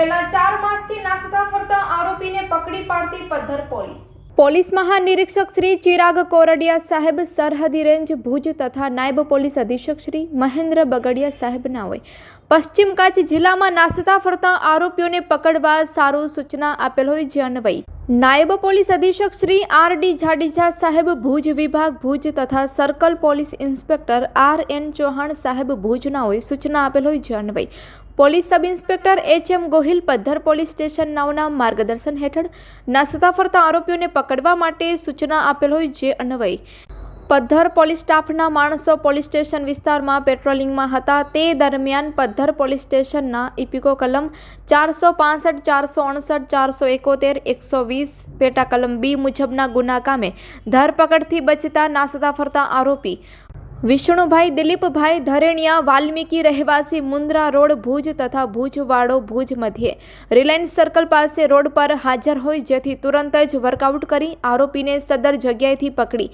છેલ્લા ચાર માસથી નાસતા ફરતા આરોપીને પકડી પાડતી પદ્ધર પોલીસ. પોલીસ મહાનિરીક્ષક શ્રી ચિરાગ કોરડિયા સાહેબ સરહદી રેન્જ ભુજ તથા નાયબ પોલીસ અધિક્ષક શ્રી મહેન્દ્ર બગડિયા સાહેબના હોય. પશ્ચિમ કચ્છ જિલ્લામાં નાસતા ફરતા આરોપીઓને પકડવા સારું સૂચના આપેલ હોય જે અન્વયી. નાયબ પોલીસ અધિક્ષક શ્રી આર ડી જાડેજા સાહેબ ભુજ વિભાગ ભુજ તથા circle police inspector R N Chauhan સાહેબ ભુજનાઓએ સૂચના આપેલ હોય જે અન્વય police sub inspector H M Gohil Paddhar police station નવના માર્ગદર્શન હેઠળ નાસતા ફરતા આરોપીઓને પકડવા માટે સૂચના આપેલ હોય જે અન્વયે. પદ્ધર પોલીસ સ્ટાફના માણસો પોલીસ સ્ટેશન વિસ્તારમાં પેટ્રોલિંગમાં હતા. તે દરમિયાન પદ્ધર પોલીસ સ્ટેશનના ઇપિકો કલમ ચારસો પાસઠ, ચારસો અણસઠ ચારસો એકોતેર, એકસો વીસ, પેટા કલમ બી મુજબના ગુના કામે ધરપકડથી બચતા, નાસતા, ફરતા આરોપી વિષ્ણુભાઈ દિલીપભાઈ ધરેણિયા વાલ્મીકી રહેવાસી મુન્દ્રા રોડ ભુજ તથા ભુજવાડો ભુજ મધ્યે. રિલાયન્સ સર્કલ પાસે રોડ પર હાજર હોય જેથી તુરંત જ વર્કઆઉટ કરી આરોપીને સદર જગ્યાએથી પકડી.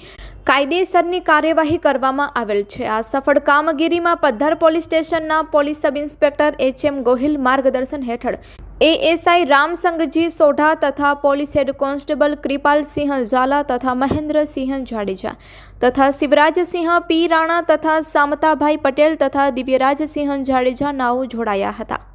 કાયદેસરની કાર્યવાહી કરવામાં આવેલ છે. આ સફળ કામગીરીમાં પદ્ધર પોલીસ સ્ટેશનના police sub inspector H M Gohil માર્ગદર્શન હેઠળ એએસઆઈ રામસંગજી સોઢા તથા police head constable Kripalsinh Jhala તથા મહેન્દ્રસિંહ જાડેજા તથા શિવરાજસિંહ પી રાણા તથા સામતાભાઈ પટેલ તથા દિવ્યરાજસિંહ જાડેજા નાઓ જોડાયા હતા.